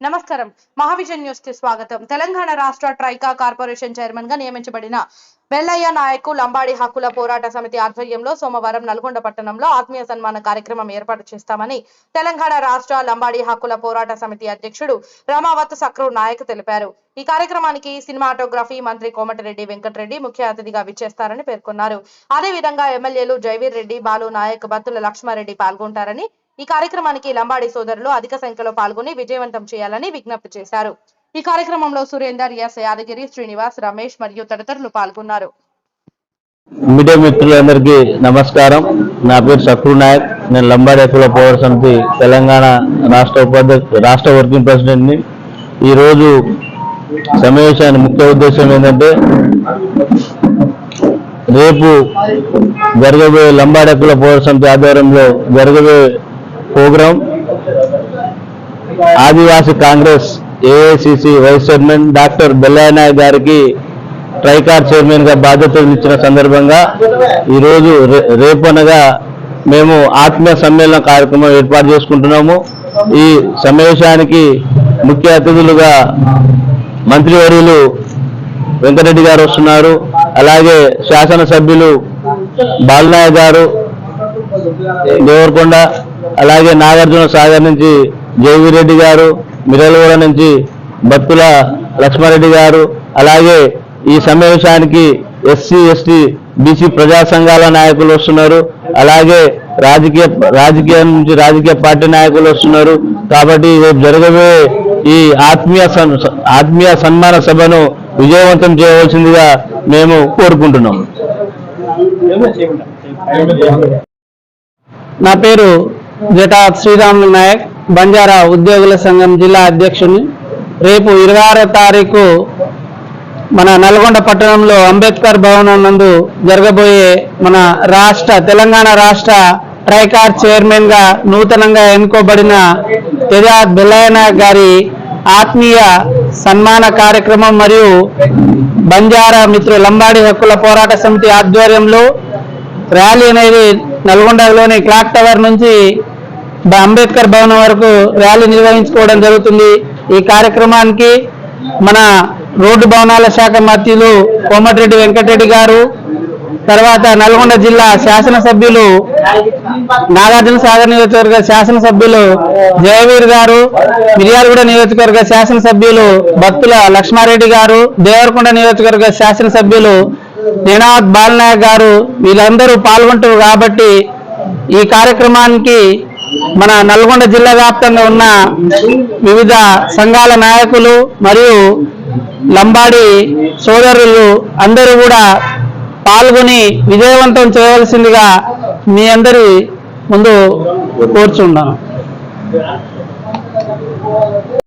నమస్కారం. మహావిజన్ న్యూస్కి స్వాగతం. తెలంగాణ రాష్ట్ర ట్రైకా కార్పొరేషన్ చైర్మన్గా నియమించబడిన వెల్లయ్య నాయకు లంబాడి హక్కుల పోరాట సమితి ఆధ్వర్యంలో సోమవారం నల్గొండ పట్టణంలో ఆత్మీయ సన్మాన కార్యక్రమం ఏర్పాటు చేస్తామని తెలంగాణ రాష్ట్ర లంబాడి హక్కుల పోరాట సమితి అధ్యక్షుడు రమావత్ సక్రు నాయక్ తెలిపారు. ఈ కార్యక్రమానికి సినిమాటోగ్రఫీ మంత్రి కోమటిరెడ్డి వెంకటరెడ్డి ముఖ్య అతిథిగా విచ్చేస్తారని పేర్కొన్నారు. అదేవిధంగా ఎమ్మెల్యేలు జైవీర్ రెడ్డి బాలు నాయక్ బత్తుల లక్ష్మారెడ్డి పాల్గొంటారని ఈ కార్యక్రమానికి లంబాడి సోదరులు అధిక సంఖ్యలో పాల్గొని విజయవంతం చేయాలని విజ్ఞప్తి చేశారు. ఈ కార్యక్రమంలో సురేందర్ ఎస్. యాదగిరి శ్రీనివాస్ రమేష్ మరియు తదితరులు పాల్గొన్నారు. మీడియా మిత్రులందరికీ నమస్కారం. నా పేరు శత్రు నాయక్. నేను లంబాడి హక్కుల పౌర సమితి తెలంగాణ రాష్ట్ర ఉపాధ్యక్ష రాష్ట్ర వర్కింగ్ ప్రెసిడెంట్ని. ఈరోజు సమావేశానికి ముఖ్య ఉద్దేశం ఏంటంటే రేపు జరగబోయే లంబాడి హక్కుల పౌర సమితి ఆధ్వర్యంలో జరగబోయే program. Adivasi Congress AICC vice chairman doctor Bellaiah గారికి ట్రైకార్ చైర్మన్గా బాధ్యతలు ఇచ్చిన సందర్భంగా ఈరోజు రే- రేపు అనగా మేము ఆత్మీయ సమ్మేళన కార్యక్రమం ఏర్పాటు చేసుకుంటున్నాము. ఈ సమావేశానికి ముఖ్య అతిథులుగా మంత్రివర్యులు వెంకటరెడ్డి గారు వస్తున్నారు. అలాగే శాసనసభ్యులు బాలనాయ గారు దేవరకొండ అలాగే నాగార్జున సాగర్ నుంచి జయవీరెడ్డి గారు మిరలగూడ నుంచి బత్తుల లక్ష్మారెడ్డి గారు అలాగే ఈ సమావేశానికి ఎస్సీ ఎస్టీ బీసీ ప్రజా సంఘాల నాయకులు వస్తున్నారు. అలాగే రాజకీయ రాజకీయం నుంచి రాజకీయ పార్టీ నాయకులు వస్తున్నారు. కాబట్టి రేపు జరగబోయే ఈ ఆత్మీయ ఆత్మీయ సన్మాన సభను విజయవంతం చేయవలసిందిగా మేము కోరుకుంటున్నాం. నా పేరు జటా శ్రీరాములు నాయక్ బంజారా ఉద్యోగుల సంఘం జిల్లా అధ్యక్షుని. రేపు ఇరవై ఆరో తారీఖు మన నల్గొండ పట్టణంలో అంబేద్కర్ భవనం నందు జరగబోయే మన రాష్ట్ర తెలంగాణ రాష్ట్ర ట్రైకార్ చైర్మన్గా నూతనంగా ఎన్నుకోబడిన తెజాద్ బెల్లయ్య గారి ఆత్మీయ సన్మాన కార్యక్రమం మరియు బంజారా మిత్రు లంబాడి హక్కుల పోరాట సమితి ఆధ్వర్యంలో ర్యాలీ అనేది నల్గొండలోని క్లాక్ టవర్ నుంచి అంబేద్కర్ భవనం వరకు ర్యాలీ నిర్వహించుకోవడం జరుగుతుంది. ఈ కార్యక్రమానికి మన రోడ్డు భవనాల శాఖ మంత్రులు కోమటిరెడ్డి వెంకటరెడ్డి గారు తర్వాత నల్గొండ జిల్లా శాసనసభ్యులు నాగార్జున సాగర్ నియోజకవర్గ శాసనసభ్యులు జయవీర్ గారు మిర్యాలగూడ నియోజకవర్గ శాసనసభ్యులు భక్తుల లక్ష్మారెడ్డి గారు దేవరకొండ నియోజకవర్గ శాసనసభ్యులు నినాద్ బాలనాయక్ గారు వీళ్ళందరూ పాల్గొంటారు కాబట్టి ఈ కార్యక్రమానికి మన నల్గొండ జిల్లా వ్యాప్తంగా ఉన్న వివిధ సంఘాల నాయకులు మరియు లంబాడి సోదరులు అందరూ కూడా పాల్గొని విజయవంతం చేయవలసిందిగా మీ అందరి ముందు కోరుచున్నాను.